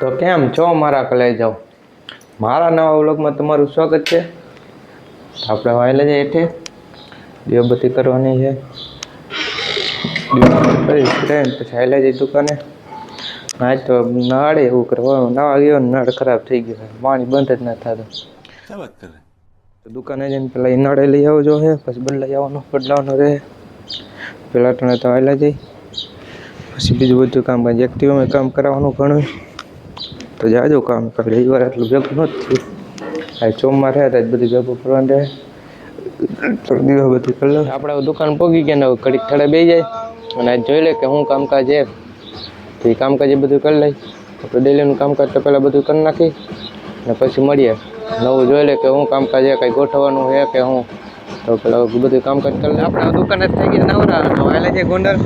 તો કેમ છો મારા કલાઈ જાઓ મારા નવા વ્લોગમાં તમારું સ્વાગત છે. આપણે વાયલા એઠે એટલે બધી કરવાની છે. કરી પછી હાલે જઈ દુકાને. આજ તો નળે એવું કરવા નવા ગયો નળ ખરાબ થઈ ગયો પાણી બંધ જ ના થતું. દુકાને જઈને પેલા એ નળે લઈ આવજો છે પછી બદલાઈ આવવાનું બદલાવાનું રહે. પેલા તને તો વાયલા જઈ પછી બીજું બધું કામ એક્ટિવમાં કામ કરાવવાનું ઘણું. તો જાજો કામ કરે રવિવાર એટલું ભેગું નથી થયું. આ ચોમમાં રહ્યા હતા બધી ભેગું ફરવાનું રહે. તો બધી કરી આપણે દુકાન પોગી ગયા ને ઘડીક થડે બે જાય. અને આજ જોઈ લે કે હું કામકાજ એ તો એ કામકાજ એ બધું કરી લઈ. આપણે ડેલીનું કામકાજ તો પહેલાં બધું કરી નાખી. ને પછી મળીએ. નવું જોઈ લે કે હું કામકાજ એ કંઈ ગોઠવવાનું છે કે હું. તો પેલા બધું કામકાજ કરી લે. આપણે દુકાન જ થઈ ગઈ નવરા. છે ગોંડલ.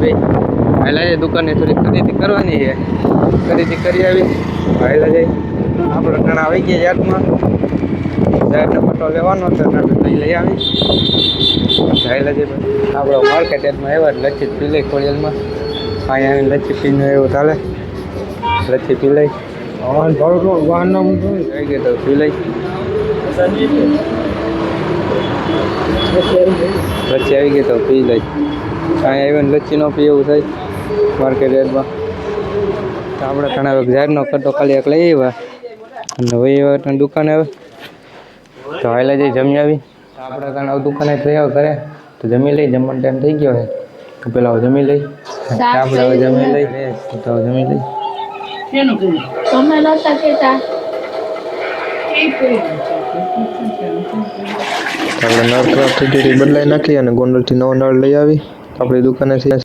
ભાઈ હાલે છે દુકાને થોડી ખરીદી કરવાની છે. ખરીદી કરી આવી. હાલે જાય આપણે ઘણા આવી ગયા યાદમાં. જાહેરનો પટ્ટો લેવાનો હતો ને આપણે લઈ આવી હાલે છે આપણો માર્કેટ એમાં આવ્યા લચ્છી પી લઈ ખોડિયાલમાં અહીંયા આવીને લચ્છી પીને એવું ચાલે લચ્છી પી લઈ થઈ ગઈ તો પી લઈ લચ્છી આવી ગઈ તો પી લઈ અહીંયા આવીને લચ્છી નો પી એવું થાય. માર્કેટ રેટમાં તો આપણે ઘણા જાહેરનો કરતો ખાલી એક લઈ આવ્યા. અને વહી આવ્યા દુકાને આવે. તો હાલે જઈ જમી આવી. તો આપણે ઘણા દુકાને થયા કરે. તો જમી લઈ જમવાનો ટાઈમ થઈ ગયો છે તો પેલા જમી લઈ. આપણે હવે જમી લઈ. તો જમી લઈ. તમે નતા કેતા આપણે નળ ખરાબ થઈ ગઈ બદલાઈ નાખી અને ગોંડલથી નવો નળ લઈ આવી. આપણી દુકાનેથી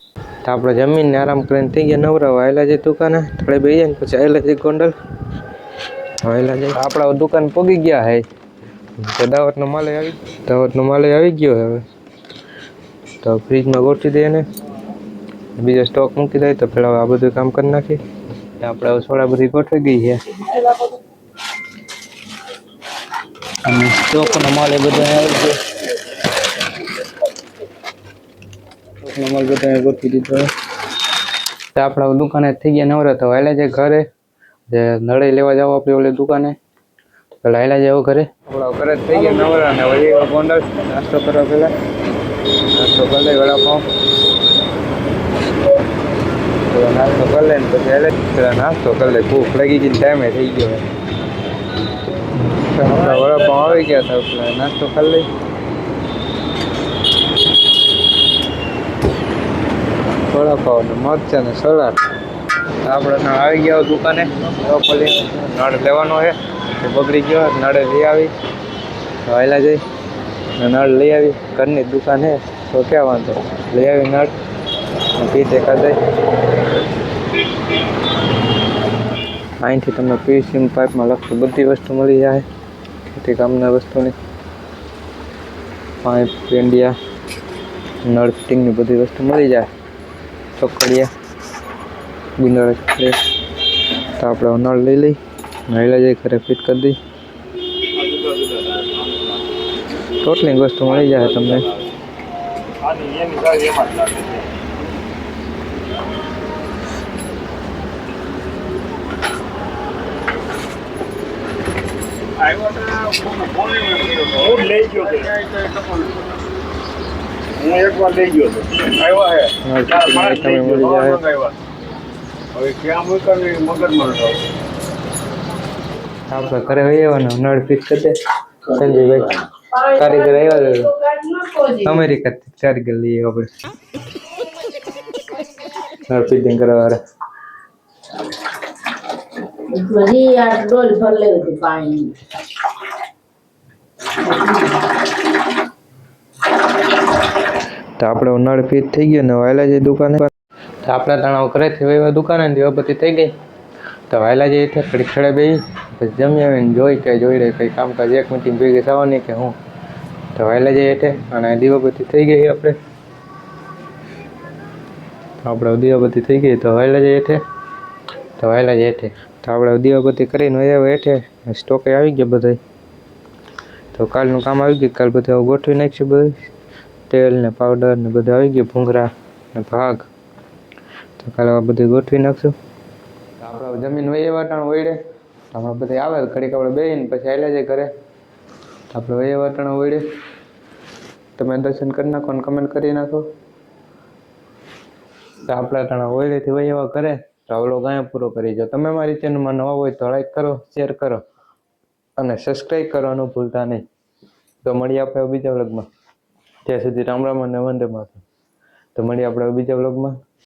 તો આપણે જમીને આરામ કરીને થઈ ગયા. નવરા વાયલા જઈ દુકાને થોડે બેસી જાય ને પછી આવેલા જઈ ગોંડલ. વાયલા જઈ આપણે હવે દુકાન પોગી ગયા હે. તો દાવતનો માલે આવી દાવતનો માલે આવી ગયો હવે. તો ફ્રીજમાં ગોઠવી દઈએ ને બીજો સ્ટોક મૂકી દઈએ તો પેલા આ બધું કામ કરી નાખી આપણે હવે સોડા બધી ગોઠવી ગઈ છે. અને સ્ટોકનો માલ એ બધો આવી ગયો. સ્ટોકનો માલ બધો અહીં ગોઠવી દીધો છે. તો આપણે હવે દુકાને થઈ ગયા નવરા તો હાલે છે ઘરે. જે નળે લેવા જાવ આપણે ઓલી દુકાને. પેલા હાલ્યા જાવ ઘરે. આપણે ઘરે જ થઈ ગયા નવરા ને વળી આવ્યા ગોંડલ નાસ્તો કરવા પેલા. નાસ્તો કરી લઈ વડાપાઉં. પેલા નાસ્તો કરી લે ને પછી હાલે પેલા નાસ્તો કરી લે ભૂખ લાગી ગઈ ટાઈમે થઈ ગયો હવે તો આપણા વડાપાઉં આવી ગયા હતા. એટલે નાસ્તો કરી લઈ. વડાપાઉં ને મરચા ને સલાડ. આપણે ત્યાં આવી ગયા દુકાને. બ્રોકોલી નળ લેવાનો છે. તો બગડી ગયો. નળે લઈ આવી. વહેલા જઈ. નળ લઈ આવી. ઘરની દુકાન છે. તો ક્યાં વાંધો? લઈ આવી નળ. પી પીતે જઈ અહીંથી તમને પીસીમ પાઇપમાં લગતી બધી વસ્તુ મળી જાય. ખેતી કામના વસ્તુની. પાઇપ પેંડિયા નળ ફિટિંગની બધી વસ્તુ મળી જાય. ચોકડિયા ચોકડી તો આપણે નળ લઈ લઈ. નળીલા જઈ ઘરે ફિટ કરી દઈ ટોટલી વસ્તુ મળી જાય તમને. હું લઈ ગયો હું એક વાર લઈ ગયો હતો આવ્યા હે. નળ તમે મળી જાય. હવે ક્યાં મૂક્યા ને મગજ મળતો આપણે ઘરે હોય આવવાનો નળ ફિટ કરી દે. સંજયભાઈ કારીગર આવ્યા છે. અમેરિકાથી કારીગર લઈએ આપણે. નળ ફિટિંગ કરવા વાળા આ ડોલ ભર પાણી તો આપણે ઉનાળ ફિટ થઈ ગયો ને વાયલા જઈ દુકાને. તો આપણે તણાવ કરે છે એવા દુકાને ને દીવાબત્તી થઈ ગઈ. તો વાયલા જઈ એટલે ઘડીક ખડે બેસી પછી જમી આવીને જોઈ કે જોઈ રહે કંઈ કામકાજ એક મિનિટ ભેગી થવાની કે હું. તો વાયલા જઈ એટલે અને દીવાપતિ થઈ ગઈ આપણે. આપણે દીવાબત્તી થઈ ગઈ તો વાયલા જઈ એટલે. તો વાયલા જઈ એટલે. તો આપણે દીવાબત્તી કરીને વયા હેઠે સ્ટોકે આવી ગયો બધા તો કાલનું કામ આવી ગયું, કાલ બધા ગોઠવી નાખશું બધું તેલ ને પાવડર ને બધું આવી ગયું, ભૂંગળા ને ભાગ. તો કાલે આ બધું ગોઠવી નાખશું. આપણે જમીન વહી વાટણ વળે આપણે બધા આવે, ઘડીક આપણે બેહીને પછી આવેલા જાય ઘરે. આપણે વહી વાટાણ વળે તમે દર્શન કરી નાખો ને કમેન્ટ કરી નાખો. તો આપણા ટાણા ઓઈલેથી વહી એવા કરે તો આવડો ગાય પૂરો કરી જાઓ તમે મારી ચેનલમાં નવા હોય તો લાઈક કરો શેર કરો અને સબસ્ક્રાઈબ કરવાનું ભૂલતા નહીં. તો મળીએ આપણે બીજા વ્લોગમાં ત્યાં સુધી રામ રામ અને વંદે માતા તો મળીએ આપણે બીજા વ્લોગમાં